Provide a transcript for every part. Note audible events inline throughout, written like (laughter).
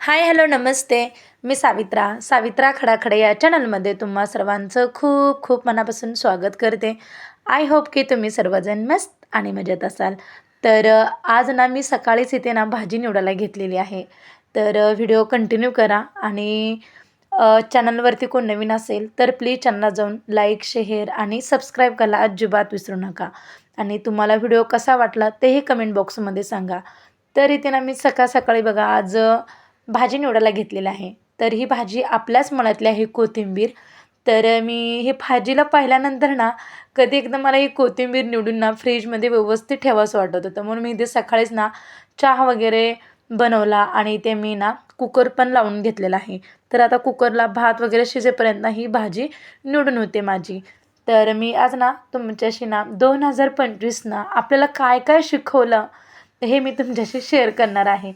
Hi hello नमस्ते. मी सावित्रा. सावित्रा खडाखडे या चॅनलमध्ये तुम्हा सर्वांचं खूप खूप मनापासून स्वागत करते. आय होप की तुम्ही सर्वजण मस्त आणि मजेत असाल. तर आज ना मी सकाळीच इथे ना भाजी निवडायला घेतलेली आहे. तर व्हिडिओ कंटिन्यू करा आणि चॅनलवरती कोण नवीन असेल तर प्लीज चॅनलला जाऊन लाईक शेअर आणि सबस्क्राईब करायला अजिबात विसरू नका. आणि तुम्हाला व्हिडिओ कसा वाटला तेही कमेंट बॉक्समध्ये सांगा. तर इथे ना मी सकाळ सकाळी बघा आज भाजी निवडायला घेतलेलं आहे. तर ही भाजी आपल्याच मनातली आहे कोथिंबीर. तर मी हे भाजीला पाहिल्यानंतर ना कधी एकदा मला ही कोथिंबीर निवडून ना फ्रीजमध्ये व्यवस्थित ठेवावंसं वाटत होतं. म्हणून मी इथे सकाळीच ना चहा वगैरे बनवला आणि ते मी ना कुकर पण लावून घेतलेला आहे. तर आता कुकरला भात वगैरे शिजेपर्यंत ही भाजी निवडून होते माझी. तर मी आज ना तुमच्याशी ना दोन हजार पंचवीस ना आपल्याला काय काय शिकवलं हे मी तुमच्याशी शेअर करणार आहे.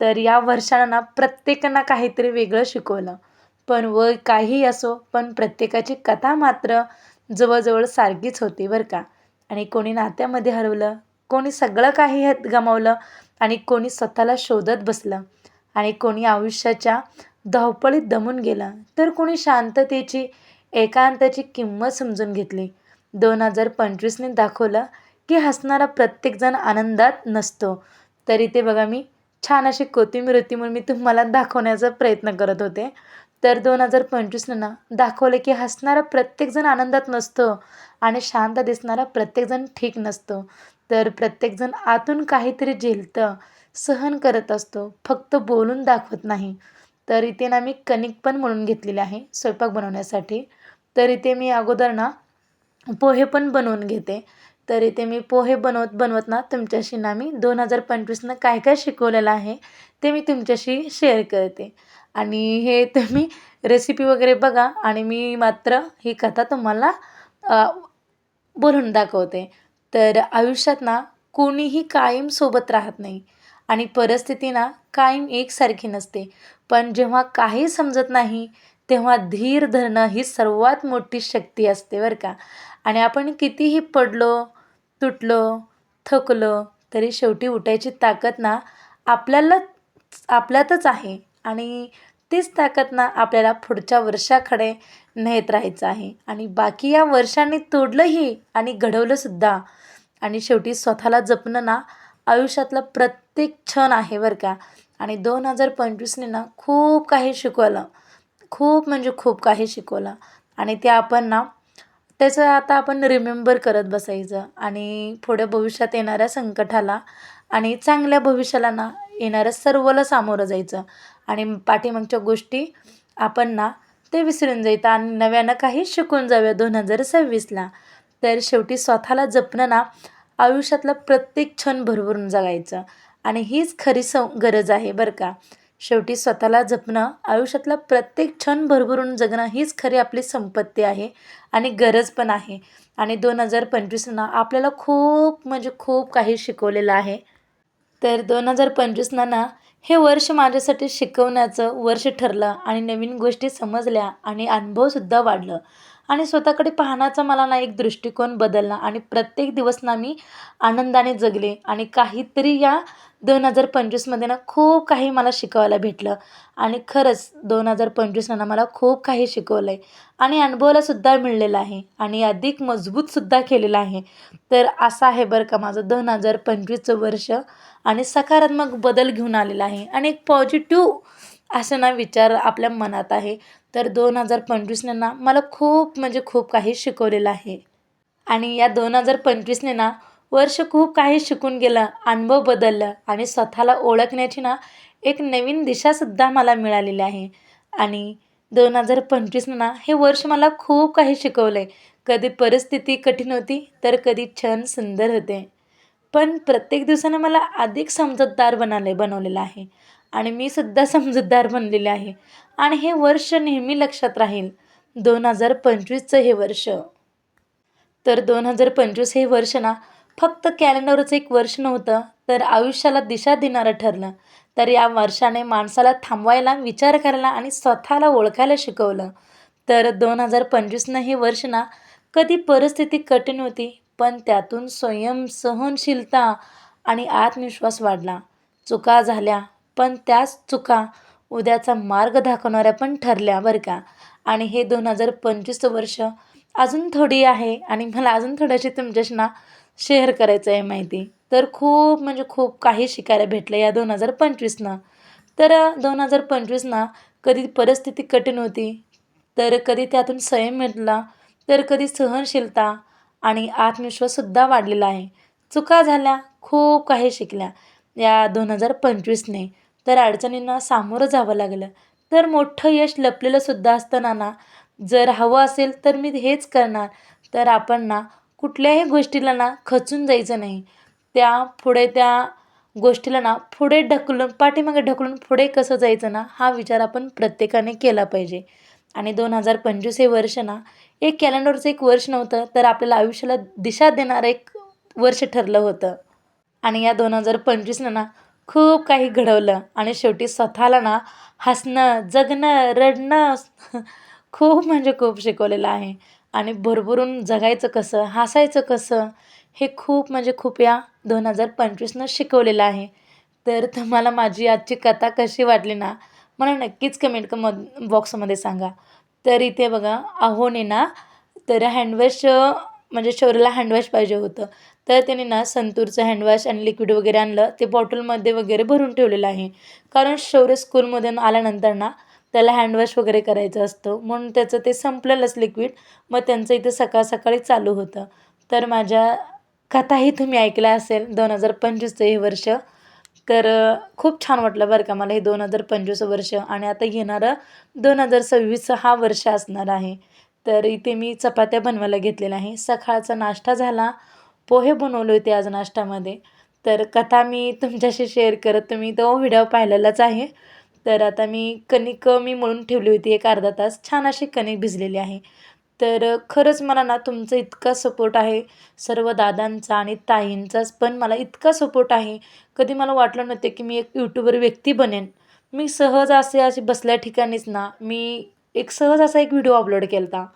तर या वर्षांना प्रत्येकांना काहीतरी वेगळं शिकवलं. पण वय काही असो पण प्रत्येकाची कथा मात्र जवळजवळ सारखीच होती बरं का. आणि कोणी नात्यामध्ये हरवलं कोणी सगळं काही हत गमावलं आणि कोणी स्वतःला शोधत बसलं आणि कोणी आयुष्याच्या धावपळीत दमून गेलं तर कोणी शांततेची एकांताची किंमत समजून घेतली. दोन हजार पंचवीसने दाखवलं की हसणारा प्रत्येकजण आनंदात नसतो. तरी ते बघा मी छान अशी कोथिंबीर होती म्हणून मी तुम्हाला दाखवण्याचा प्रयत्न करत होते. तर दोन हजार पंचवीसनं ना दाखवले की हसणारा प्रत्येकजण आनंदात नसतो आणि शांत दिसणारा प्रत्येकजण ठीक नसतो. तर प्रत्येकजण आतून काहीतरी झेलतं सहन करत असतो फक्त बोलून दाखवत नाही. तर इथे ना मी कणिक पण म्हणून घेतलेली आहे स्वयंपाक बनवण्यासाठी. तर इथे मी अगोदर ना पोहे पण बनवून घेते. तर इथे मी पोहे बनवत बनवत ना तुमच्याशी ना मी दोन हजार पंचवीसनं काय काय शिकवलेलं आहे ते मी तुमच्याशी शेअर करते. आणि हे तुम्ही रेसिपी वगैरे बघा आणि मी मात्र ही कथा तुम्हाला बोलून दाखवते. तर आयुष्यात ना कोणीही कायम सोबत राहत नाही आणि परिस्थिती ना कायम एकसारखी नसते. पण जेव्हा काही समजत नाही तेव्हा धीर धरणं ही सर्वात मोठी शक्ती असते बरं का. आणि आपण कितीही पडलो तुटलं थकलं तरी शेवटी उठायची ताकद ना आपल्याला आपल्यातच आहे. आणि तीच ताकद ना आपल्याला पुढच्या वर्षाकडे नेत राहायचं आहे. आणि बाकी या वर्षांनी तोडलंही आणि घडवलंसुद्धा आणि शेवटी स्वतःला जपणं ना आयुष्यातला प्रत्येक क्षण आहे बरं का. आणि दोन हजार पंचवीसने ना खूप काही शिकवलं. खूप म्हणजे खूप काही शिकवलं. आणि ते आपण ना त्याचं आता आपण रिमेंबर करत बसायचं. आणि पुढे भविष्यात येणाऱ्या संकटाला आणि चांगल्या भविष्याला ना येणाऱ्या सर्वला सामोरं जायचं. आणि पाठीमागच्या गोष्टी आपण ना ते विसरून जायचं. आणि नव्यानं काही शिकून जाऊया दोन हजार सव्वीसला तर शेवटी स्वतःला जपणं ना आयुष्यातला प्रत्येक क्षण भरभरून जगायचं. आणि हीच खरी सं गरज आहे बरं का. शेवटी स्वतःला जपणं आयुष्यातला प्रत्येक क्षण भरभरून जगणं हीच खरी आपली संपत्ती आहे आणि गरज पण आहे. आणि दोन हजार पंचवीसनं आपल्याला खूप म्हणजे खूप काही शिकवलेलं आहे. तर दोन हजार पंचवीसनं ना हे वर्ष माझ्यासाठी शिकवण्याचं वर्ष ठरलं आणि नवीन गोष्टी समजल्या आणि अनुभवसुद्धा वाढलं. आणि स्वतःकडे पाहण्याचा मला ना एक दृष्टिकोन बदलला आणि प्रत्येक दिवस ना मी आनंदाने जगले आणि काहीतरी या दोन हजार पंचवीसमध्ये ना खूप काही मला शिकवायला भेटलं. आणि खरंच दोन हजार पंचवीसनं ना मला खूप काही शिकवलं आहे आणि अनुभवालासुद्धा मिळलेलं आहे. आणि अधिक मजबूतसुद्धा केलेलं आहे. तर असं आहे बरं का माझं दोन हजार पंचवीसचं वर्ष. आणि सकारात्मक बदल घेऊन आलेला आहे. आणि एक पॉझिटिव्ह असं ना विचार आपल्या मनात आहे. तर दोन हजार पंचवीसने ना मला खूप म्हणजे खूप काही शिकवलेलं आहे. आणि या दोन हजार पंचवीसने ना वर्ष खूप काही शिकून गेलं अनुभव बदललं आणि स्वतःला ओळखण्याची ना एक नवीन दिशासुद्धा मला मिळालेली आहे. आणि दोन हजार पंचवीसनं ना हे वर्ष मला खूप काही शिकवलं आहे कधी परिस्थिती कठीण होती तर कधी छान सुंदर होते. पण प्रत्येक दिवसानं मला अधिक समजूतदार बनाले बनवलेलं आहे. आणि मी सुद्धा (laughs) समजूतदार बनलेले आहे. आणि हे वर्ष नेहमी लक्षात राहील. दोन हजार पंचवीसचं हे वर्ष. तर दोन हजार पंचवीस हे वर्ष ना फक्त कॅलेंडरचं एक वर्ष नव्हतं तर आयुष्याला दिशा देणारं ठरलं. तर या वर्षाने माणसाला थांबवायला विचार करायला आणि स्वतःला ओळखायला शिकवलं. तर दोन हजार पंचवीसनं हे वर्ष ना कधी परिस्थिती कठीण होती पण त्यातून स्वयं सहनशीलता आणि आत्मविश्वास वाढला. चुका झाल्या पण त्याच चुका उद्याचा मार्ग दाखवणाऱ्या पण ठरल्या बरं का. आणि हे दोन हजार पंचवीसचं वर्ष अजून थोडी आहे आणि मला अजून थोडीशी तुमच्याशी ना शेअर करायचं आहे माहिती. तर खूप म्हणजे खूप काही शिकायला भेटलं या दोन हजार पंचवीसनं तर दोन हजार पंचवीसना कधी परिस्थिती कठीण होती तर कधी त्यातून संयम मिळला तर कधी सहनशीलता आणि आत्मविश्वाससुद्धा वाढलेला आहे. चुका झाल्या खूप काही शिकल्या या दोन हजार पंचवीसने. तर अडचणींना सामोरं जावं लागलं. तर मोठं यश लपलेलंसुद्धा असताना ना जर हवं असेल तर मी हेच करणार. तर आपण ना कुठल्याही गोष्टीला ना खचून जायचं नाही. त्या पुढे त्या गोष्टीला ना पुढे ढकलून पाठीमागे ढकलून पुढे कसं जायचं ना हा विचार आपण प्रत्येकाने केला पाहिजे. आणि दोन हजार पंचवीस हे वर्ष ना एक कॅलेंडरचं एक वर्ष नव्हतं तर आपल्याला आयुष्याला दिशा देणारं एक वर्ष ठरलं होतं. आणि या दोन हजार पंचवीसनं ना खूप काही घडवलं. आणि शेवटी स्वतःला ना हसणं जगणं रडणं खूप म्हणजे खूप शिकवलेलं आहे. आणि भरभरून जगायचं कसं हसायचं कसं हे खूप म्हणजे खूप या दोन हजार पंचवीसनं शिकवलेलं आहे. तर तुम्हाला माझी आजची कथा कशी वाटली ना मला नक्कीच कमेंट कम बॉक्समध्ये सांगा. तर इथे बघा अहोने ना तर हँडवॉश म्हणजे शौर्यला हँडवॉश पाहिजे होतं. तर त्याने ना संतूरचं हँडवॉश आणि लिक्विड वगैरे आणलं ते बॉटलमध्ये वगैरे भरून ठेवलेलं आहे. कारण शौर्य स्कूलमधून आल्यानंतर ना त्याला हँडवॉश वगैरे करायचं असतं. म्हणून त्याचं ते संपलेलंच लिक्विड मग त्यांचं इथे सकाळ सकाळी चालू होतं. तर माझ्या कथाही तुम्ही ऐकल्या असेल दोन हजार पंचवीसचं हे वर्ष. तर खूप छान वाटलं बरं का मला हे दोन हजार पंचवीस वर्ष. आणि आता येणारं दोन हजार सव्वीस हा वर्ष असणार आहे. तर इथे मी चपात्या बनवायला घेतलेल्या आहे. सकाळचा नाश्ता झाला. पोहे बनवले होते आज नाश्त्यामध्ये. तर कथा मी तुमच्याशी शेअर करत तुम्ही तो व्हिडिओ पाहिलेलाच आहे. तर आता मी कणिक मी मळून ठेवली होती एक अर्धा तास. छान अशी कणिक भिजलेली आहे. तर खरंच मला ना तुमचं इतका सपोर्ट आहे. सर्व दादांचा आणि ताईंचाच पण मला इतका सपोर्ट आहे. कधी मला वाटलं नव्हते की मी एक यूट्यूबर व्यक्ती बनेन. मी सहज असे असे बसल्या ठिकाणीच ना मी एक सहज असा एक व्हिडिओ अपलोड केला होता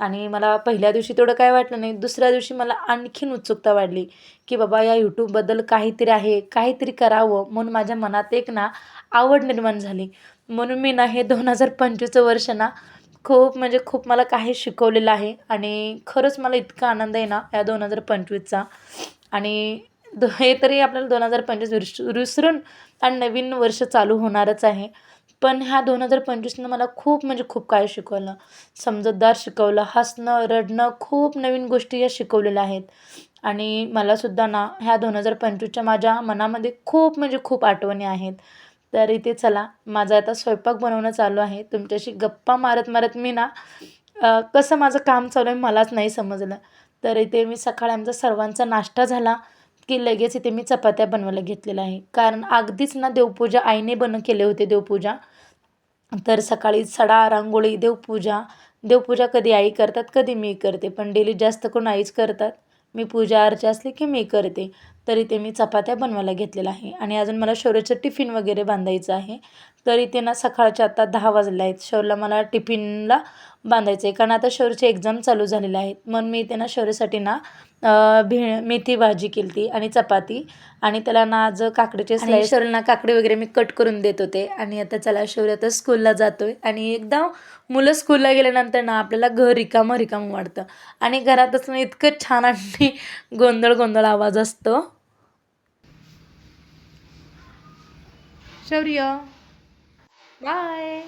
आणि मला पहिल्या दिवशी तेवढं काय वाटलं नाही दुसऱ्या दिवशी मला आणखीन उत्सुकता वाढली की बाबा या यूट्यूबबद्दल काहीतरी आहे काहीतरी करावं म्हणून माझ्या मनात एक ना आवड निर्माण झाली. म्हणून मी ना हे दोन हजार पंचवीसचं वर्ष ना खूप म्हणजे खूप मला काही शिकवलेलं आहे आणि खरंच मला इतका आनंद आहे ना या दोन हजार पंचवीसचा. आणि हे तरी आपल्याला दोन हजार पंचवीस विस विसरून आणि नवीन वर्ष चालू होणारच आहे. पण ह्या दोन हजार पंचवीसनं मला खूप म्हणजे खूप काय शिकवलं. समजतदार शिकवलं हसणं रडणं खूप नवीन गोष्टी या शिकवलेल्या आहेत. आणि मलासुद्धा ना ह्या दोन हजार पंचवीसच्या माझ्या मनामध्ये खूप म्हणजे खूप आठवणी आहेत. तर इथे चला माझा आता स्वयंपाक बनवणं चालू आहे. तुमच्याशी गप्पा मारत मारत मी ना कसं माझं काम चालू आहे मलाच नाही समजलं. तर इथे मी सकाळी आमचा सर्वांचा नाश्ता झाला. की लगेच इथे मी चपात्या बनवायला घेतलेल्या आहे. कारण अगदीच ना देवपूजा आईने बन केले होते देवपूजा. तर सकाळी सडा रांगोळी देवपूजा. देवपूजा कधी आई करतात कधी मी करते. पण डेली जास्त करून आईच करतात. मी पूजा अर्चा असली की मी करते. तर इथे मी चपात्या बनवायला घेतलेल्या आहे. आणि अजून मला शौर्याचं टिफिन वगैरे बांधायचं आहे. तर इथे ना सकाळच्या आता दहा वाजले आहेत. शौरला मला टिफिनला बांधायचं आहे कारण आता शौर्याचे एक्झाम चालू झालेले आहेत. म्हणून मी इथे ना शौर्यासाठी ना भे मेथी भाजी केली ती आणि चपाती. आणि त्याला ना आज काकडीचे स्लाईस शौर्यला काकडी वगैरे मी कट करून देत होते. आणि आता चला शौर्य आता स्कूलला जातोय. आणि एकदा मुलं स्कूलला गेल्यानंतर ना आपल्याला घर रिकामं रिकामं वाटतं. आणि घरातच इतकं छान आणि गोंधळ गोंधळ आवाज असतो. शौर्य. बाय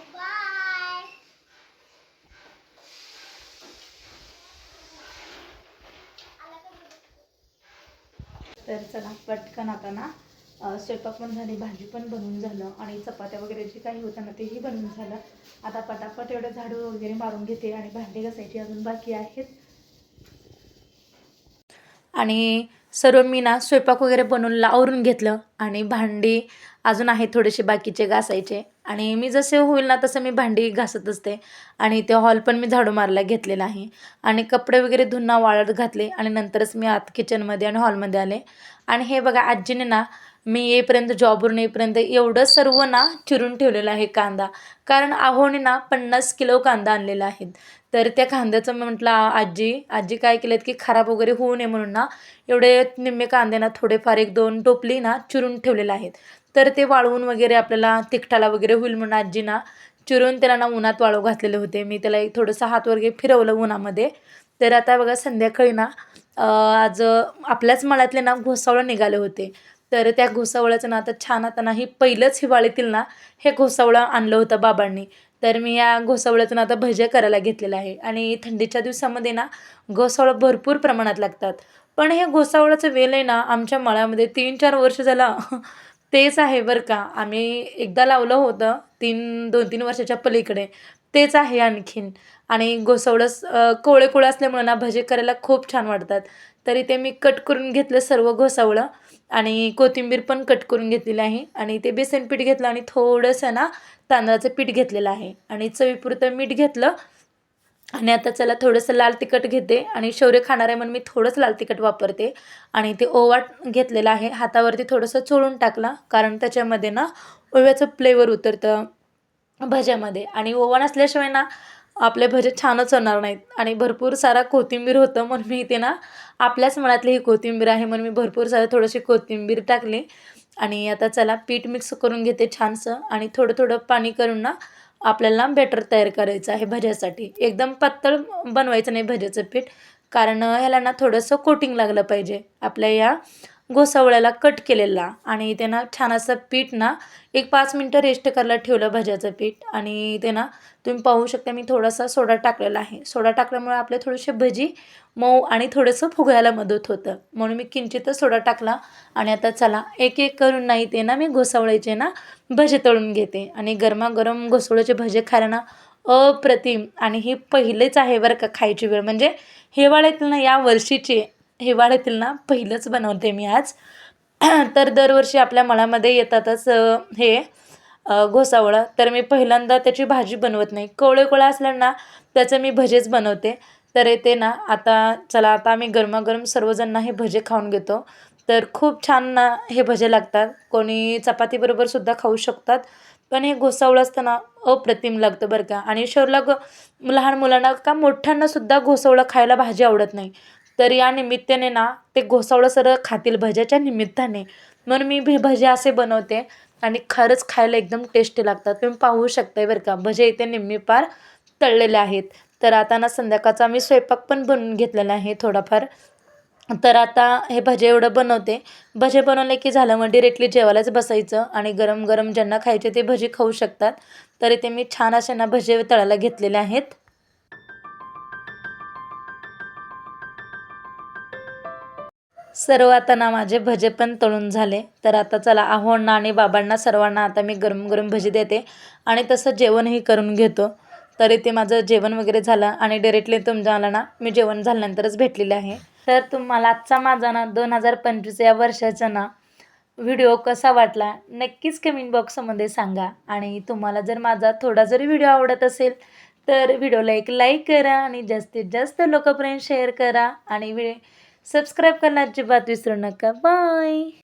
तर चला पटकन आता ना स्वयंपाक पण झाली भाजी पण बनवून झालं आणि चपात्या वगैरे जे काही होतं ना तेही बनवून झालं. आता पटापट एवढं झाडू वगैरे मारून घेते आणि भांडी घासायची अजून बाकी आहेत. आणि सर्व मी ना स्वयंपाक वगैरे बनवून आवरून घेतलं आणि भांडी अजून आहे थोडेसे बाकीचे घासायचे. आणि मी जसे होईल ना तसं मी भांडी घासत असते. आणि ते हॉल पण मी झाडू मारला घेतलेला आहे. आणि कपडे वगैरे धुना वाळत घातले आणि नंतरच मी आत किचनमध्ये आणि हॉलमध्ये आले. आणि हे बघा आजीने ना मी येईपर्यंत जॉबवरून येईपर्यंत एवढं सर्व ना चिरून ठेवलेलं आहे कांदा. कारण आहोने ना पन्नास किलो कांदा आणलेला आहे. तर त्या कांद्याचं म्हटलं आजी आजी काय केलेत की खराब वगैरे होऊ नये म्हणून ना एवढे निम्मे कांदे ना थोडेफार एक दोन टोपली ना चिरून ठेवलेले आहेत. तर ते वाळवून वगैरे आपल्याला तिखटाला वगैरे होईल म्हणून आजी ना चिरून त्याला ना उन्हात वाळू घातलेले होते. मी त्याला एक थोडंसं हात वगैरे फिरवलं उन्हामध्ये. तर आता बघा संध्याकाळी ना आज आपल्याच मळ्यातले ना घोसावळं निघाले होते. तर त्या घोसावळ्याचं ना आता छान आता ना ही पहिलंच हिवाळीतील ना हे घोसावळं आणलं होतं बाबांनी. तर मी या घोसावळ्यातून आता भज्या करायला घेतलेलं आहे. आणि थंडीच्या दिवसामध्ये ना घोसावळं भरपूर प्रमाणात लागतात. पण हे घोसावळाचं वेल आहे ना आमच्या मळ्यामध्ये तीन चार वर्ष झाला (laughs) तेच आहे बरं का. आम्ही एकदा लावलं होतं तीन दोन तीन वर्षाच्या पलीकडे. तेच आहे आणखीन. आणि घोसावळं कोळे कोळे असल्यामुळे ना भजे करायला खूप छान वाटतात. तरी ते मी कट करून घेतलं सर्व घोसावळं. आणि कोथिंबीर पण कट करून घेतलेली आहे. आणि ते बेसन पीठ घेतलं आणि थोडंसं ना तांदळाचं पीठ घेतलेलं आहे. आणि चवीपुरतं मीठ घेतलं. आणि आता चला थोडंसं लाल तिखट घेते. आणि शौर्य खाणार आहे म्हणून मी थोडंच लाल तिखट वापरते. आणि ते ओवा घेतलेला आहे. हातावरती थोडंसं चोळून टाकला. कारण त्याच्यामध्ये ना ओव्याचं फ्लेवर उतरतं भज्यामध्ये. आणि ओवा नसल्याशिवाय ना आपले भजे छानच होणार नाहीत. आणि भरपूर सारा कोथिंबीर होतं म्हणून मी इथे ना आपल्याच मनातली ही कोथिंबीर आहे म्हणून मी भरपूर सारं थोडीशी कोथिंबीर टाकली. आणि आता चला पीठ मिक्स करून घेते छानसं. आणि थोडं थोडं पाणी करून ना आपल्याला बॅटर तयार करायचं आहे भज्यासाठी. एकदम पातळ बनवायचं नाही भज्याचं पीठ. कारण ह्याला ना थोडंसं कोटिंग लागलं पाहिजे. आपल्या या घोसावळ्याला कट केलेला आणि ते ना छान असं पीठ ना एक पाच मिनटं रेस्ट करायला ठेवलं भज्याचं पीठ. आणि ते ना तुम्ही पाहू शकता मी थोडासा सोडा टाकलेला आहे. सोडा टाकल्यामुळे आपले थोडेसे भजी मऊ आणि थोडंसं फुगायला मदत होतं. म्हणून मी किंचितच सोडा टाकला आणि आता चला एक एक करून नाही ते ना मी घोसावळ्याचे ना भजे तळून घेते. आणि गरमागरम घोसावळ्याचे भजे खायला ना अप्रतिम आणि ही पहिलेच आहे बरं का खायची वेळ. म्हणजे हिवाळ्यातील ना या वर्षीची हिवाळ्यातील ना पहिलंच बनवते मी आज. (clears throat) तर दरवर्षी आपल्या मळामध्ये येतातच हे घोसावळं. तर मी पहिल्यांदा त्याची भाजी बनवत नाही. कोवळे कोळा असल्यानं ना त्याचं मी भजेच बनवते. तर येते ना आता चला आता आम्ही गरमागरम सर्वजण हे भजे खाऊन घेतो. तर खूप छान ना हे भजे लागतात. कोणी चपातीबरोबरसुद्धा खाऊ शकतात. पण हे घोसावळं असताना अप्रतिम लागतं बरं का. आणि शोरला ग लहान मुलांना का मोठ्यांनासुद्धा घोसावळं खायला भाजी आवडत नाही. तर या निमित्ताने ना ते घोसावळं सरळ खातील भज्याच्या निमित्ताने. म्हणून मी भी भजे असे बनवते आणि खरंच खायला एकदम टेस्टी लागतात. तुम्ही पाहू शकताय बरं का भजे इथे निम्मी पार तळलेले आहेत. तर आता ना संध्याकाळचा मी स्वयंपाक पण बनवून घेतलेला आहे थोडाफार. तर आता हे भजे एवढं बनवते. भजे बनवले की झालं मग डिरेक्टली जेवायलाच बसायचं आणि गरम गरम ज्यांना खायचे ते भजे खाऊ शकतात. तर इथे मी छान असे ना भजे तळायला घेतलेले आहेत. सर्व आता ना माझे भजे पण तळून झाले. तर आता चला आहोंना आणि बाबांना सर्वांना आता मी गरम गरम भजी देते आणि तसं जेवणही करून घेतो. तरी ते माझं जेवण वगैरे झालं आणि डायरेक्टली तुमच्या ना मी जेवण झाल्यानंतरच भेटलेले आहे. तर तुम्हाला आजचा माझा ना दोन हजार पंचवीस या वर्षाचा ना व्हिडिओ कसा वाटला नक्कीच कमेंट बॉक्समध्ये सांगा. आणि तुम्हाला जर माझा थोडा जरी व्हिडिओ आवडत असेल तर व्हिडिओला एक लाईक करा आणि जास्तीत जास्त लोकांपर्यंत शेअर करा. आणि व्हिडिओ सबस्क्राईब करायला अजिबात विसरू नका. बाय